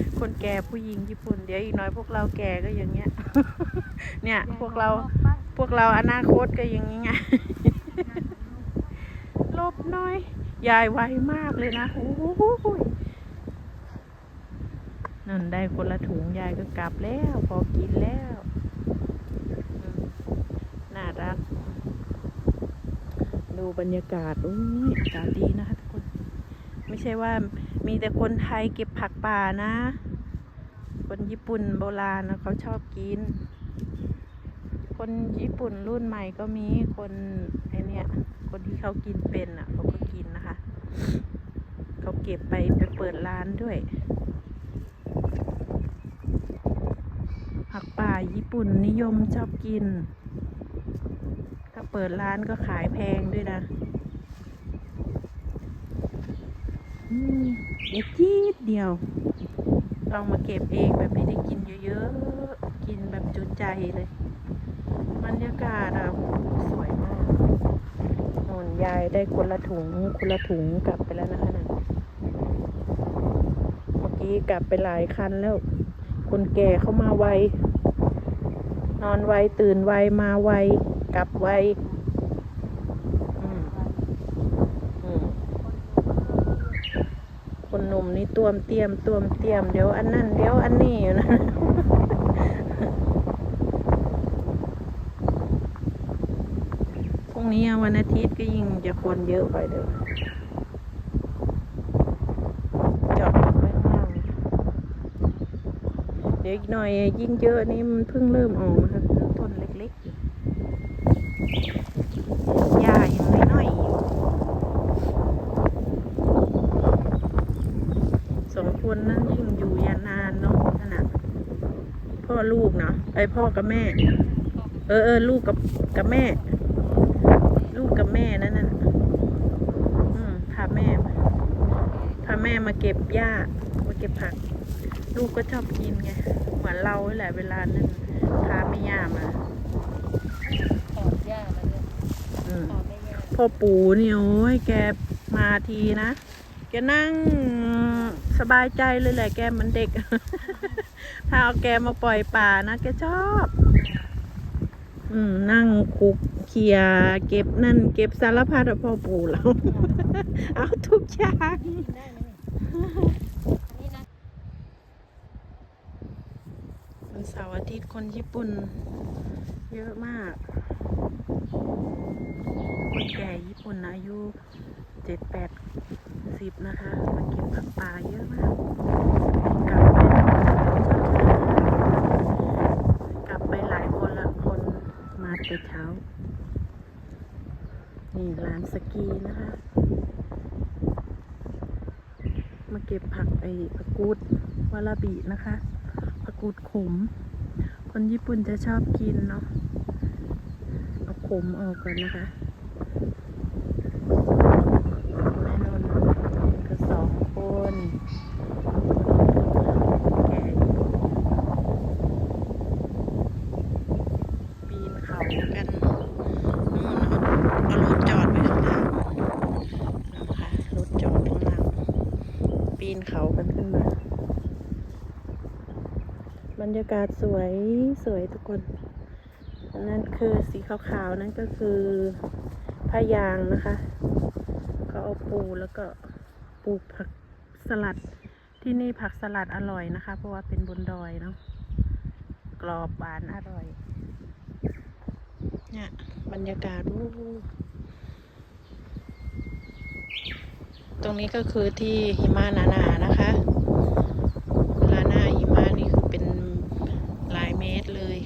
คนคนแก่ผู้หญิงญี่ปุ่น เดี๋ยวอีกน้อยพวกเราแก่ก็อย่างเงี้ย เนี่ยพวกเราพวกเราอนาคตก็อย่างงี้ไงลบหน้อย ยายไวมากเลยนะโอ้โหนั่นได้คนละถุงยายก็กลับแล้ว พอกินแล้วอืมน่ารัก ดูบรรยากาศอุ้ยอากาศดีนะคะทุกคน ไม่ใช่ว่า มีแต่คนไทยเก็บผักป่านะ คนญี่ปุ่นโบราณนะเขาชอบกิน คนญี่ปุ่นรุ่นใหม่ก็มีคนไอเนี้ยคนที่เขากินเป็นอะเขาก็กินนะคะ เขาเก็บไปไปเปิดร้านด้วย ผักป่าญี่ปุ่นนิยมชอบกิน ถ้าเปิดร้านก็ขายแพงด้วยนะ อืม เด็กจีดเดียว ลองมาเก็บเองแบบไม่ได้กินเยอะๆ กินแบบจุใจเลยบรรยากาศอะสวยมากนนยายได้คนละถุงคนละถุงกลับไปแล้วนะคะนั่นเมื่อกี้กลับไปหลายคันแล้ว คนแก่เข้ามาไวนอนไวตื่นไวมาไวกลับไว อืมอืม คนหนุ่มนี่ตวมเตรียมตวมเตรียมเดี๋ยวอันนั่นเดี๋ยวอันนี้อยู่นะพรุ่งนี้วันอาทิตย์ก็ยิ่งจะคนเยอะไปเด้อจอดไว้ข้างล่าเดี๋ยวอีกหน่อยยิ่งเยอะนี่มันเพิ่งเริ่มออกนะคะต้นเล็กๆอยู่หญ้ายังน้อยๆอยู่ สอง คนนั้นยิ่งอยู่ยานานเนาะขนาดพ่อลูกเนาะไอพ่อกับแม่ เออเออลูกกับกับแม่ ลูกกับแม่นั่นน่ะอืมพาแม่มาพาแม่มาเก็บหญ้ามาเก็บผัก ลูกก็ชอบกินไงเหมือนเราแหละเวลานึงพาแม่ย่ามาถอดหญ้ามาเนี่ยอืมถอดไม่ยากพ่อปู่นี่โอ้ยแกมาทีนะ แกนั่งสบายใจเลยแหละแกเหมือนเด็ก ถ้าเอาแกมาปล่อยป่านะแกชอบ อืมนั่งคุกเคียเก็บนั่น เก็บสารพัดพ่อปู่เราเอาทุกอย่างวันเสาร์อาทิตย์คนญี่ปุ่น เยอะมาก คนแก่ญี่ปุ่นอายุเจ็ดแปด สิบนะคะ มาเก็บผักป่าเยอะมากกลับไปกลับไปหลายคนละคนมาแต่เช้า นี่ร้านสกีนะคะ มาเก็บผักไอ้ผักกูดวาลาบินะคะผักกูดขม คนญี่ปุ่นจะชอบกินเนาะเอาขมออกก่อนนะคะแม่นนท์ก็สองคนแก่อยู่ปีนเขากันนู่นเอารถจอดไว้ข้างล่างนะคะรถจอดข้างล่าง ปีนเขากันขึ้นมา บรรยากาศสวยสวยทุกคนนนั้นคือสีขาวๆ นั่นก็คือพายางนะคะเขาเอาปูแล้วก็ปลูกผักสลัด ที่นี่ผักสลัดอร่อยนะคะ เพราะว่าเป็นบนดอยเนาะ กรอบหวานอร่อย เนี่ยบรรยากาศวู้วู้ตรงนี้ก็คือที่หิมะหนาๆนะคะ เวลาหน้าหิมะนี่คือเป็นหลายเมตรเลย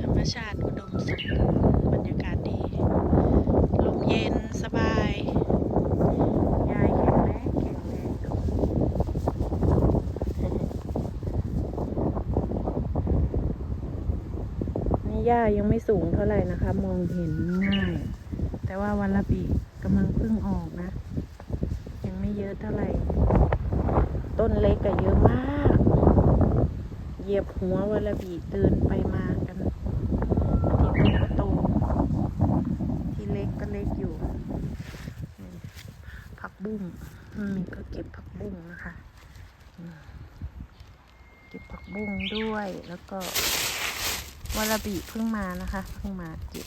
ธรรมชาติอุดมสมบูรณ์บรรยากาศดี ลมเย็นสบาย ยายแข็งแรงแข็งแรง นี่ย่ายังไม่สูงเท่าไหร่นะคะ มองเห็นง่าย แต่ว่าวันละปีกำลังเพิ่งออกนะ ยังไม่เยอะเท่าไหร่ ต้นเล็กก็เยอะมาก เหยียบหัววาลาบีเดินไปมากัน ที่ต้นก็โตที่เล็กก็เล็กอยู่ ผักบุ้งอืมก็เก็บผักบุ้งนะคะ เก็บผักบุ้งด้วยแล้วก็ วาลาบิเพิ่งมานะคะเพิ่งมาเก็บ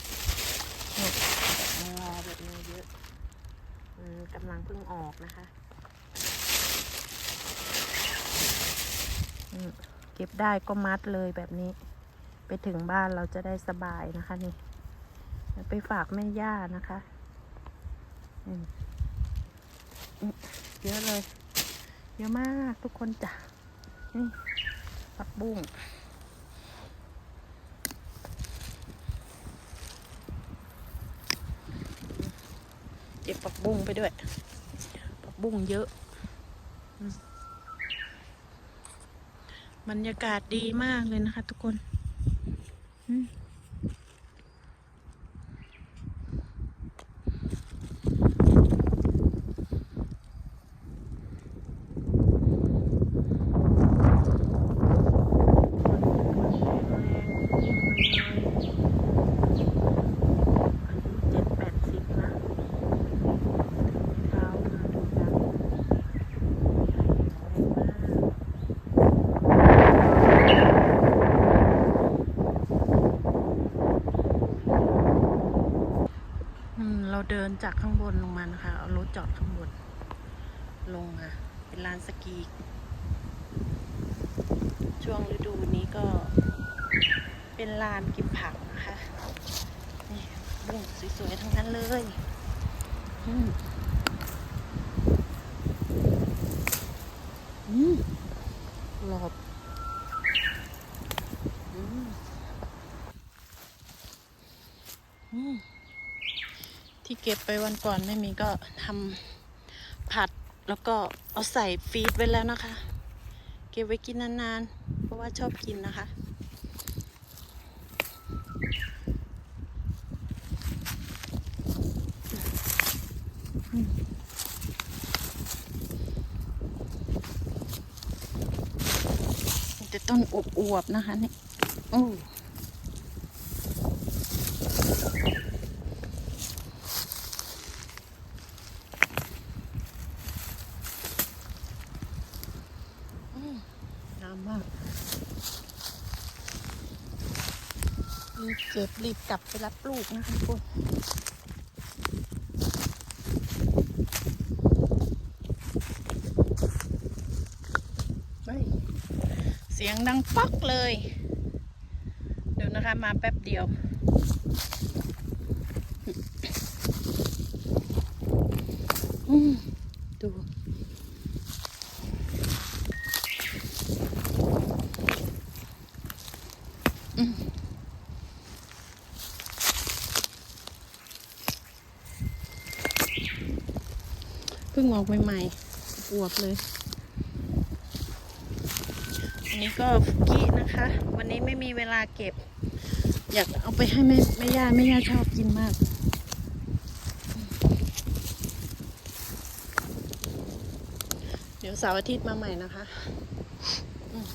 เนี่ยแบบแบบนี้เยอะกำลังเพิ่งออกนะคะเก็บได้ก็มัดเลยแบบนี้ ไปถึงบ้านเราจะได้สบายนะคะนี่ไปฝากแม่ย่านะคะเยอะเลย เยอะมากทุกคนจ้ะนี่ผักบุ้ง บุ้งไปด้วยผักบุ้งเยอะ บรรยากาศดีมากเลยนะคะทุกคน อืมเจ็ดแปดสิบนะเท้ามาดูดังอืมเราเดิ นจากข้างบนลงมานะคะ เอารถจอดข้างบน ลงค่ะ เป็นลานสกี ช่วงฤดูนี้ก็เป็นลานเกิบผักนะคะ นี่บุ้งสวยๆทั้งนั้นเลยอืมอืมหลบอืมอืม ที่เก็บไปวันก่อนไม่มีก็ทำผัดแล้วก็เอาใส่ฟีดไว้แล้วนะคะ เก็บไว้กินนานๆ เพราะว่าชอบกินนะคะ แต่ต้นอวบๆนะคะนี่โอ้มงามมากรีบเก็บรีบกลับไปรับลูกนะคะทุกคนเฮ้ยเสียงดังป๊อกเลย เดี๋ยวนะคะมาแป๊บเดียวอืมดู อืมเพิ่งออกใหม่ๆอวบเลย อันนี้ก็ฟุกินะคะ วันนี้ไม่มีเวลาเก็บ อยากเอาไปให้แม่แม่ย่าแม่ย่าชอบกินมากเดี๋ยวเสาร์อาทิตย์มาใหม่นะคะ อืม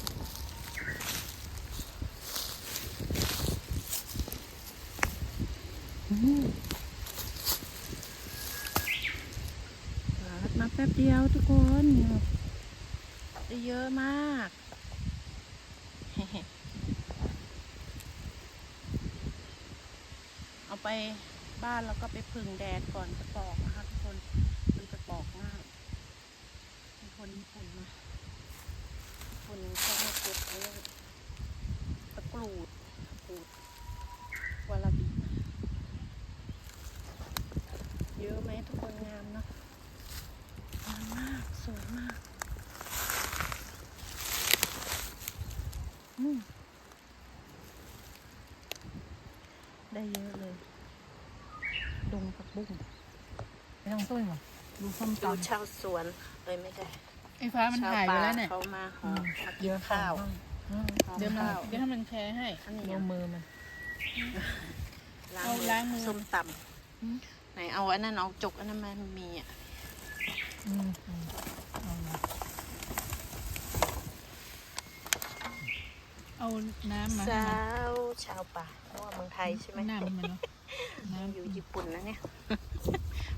อืมมาแป๊บเดียวทุกคนได้ เยอะมาก เอาไปบ้านแล้วก็ไปพึ่งแดดก่อนจะปอกนะคะทุกคน มันจะปอกมากมีคนญี่ปุ่นมาญี่ปุ่นเขาให้เก็บไว้ตะกรูดตะกรูดวาลาบิเยอะไหมทุกคนงามเนอะงามมาก สวยมาก อืมได้เยอะเลย ดงผัก บุ้งไม่ต้องตุ้ยหรอดูส้มดูตำชาวสวนเอ้ยไม่ใช่ไอ้ฟ้ามันชาวถ่ายไปป่าแล้วเนี่ยเขามาหอมมากิเดี๋นยวข้าว อืมข้าวเดี๋ยวมันข้าว เดี๋ยวให้มันแชร์ให้ อันนี้ดูยังมือมันล้างเอามือล้างมือส้มตอืมำไหนเอาอันนั้นเอาจกอันนั้นมันมีอะอืมอืมเอามาเอาน้ำมาให้สามันวชาวป่าเพราะว่าเมืองไทยใช่ไหมน้ำมันเนาะอยู่ญี่ปุ่นนะเนี่ย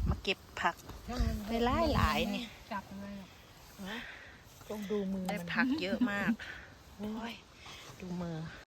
มาเก็บผักช่างมันไปหลายหลายเนี่ยจับเลยต้องดูมือได้มันผักเยอะมากโอ้ยดูมือ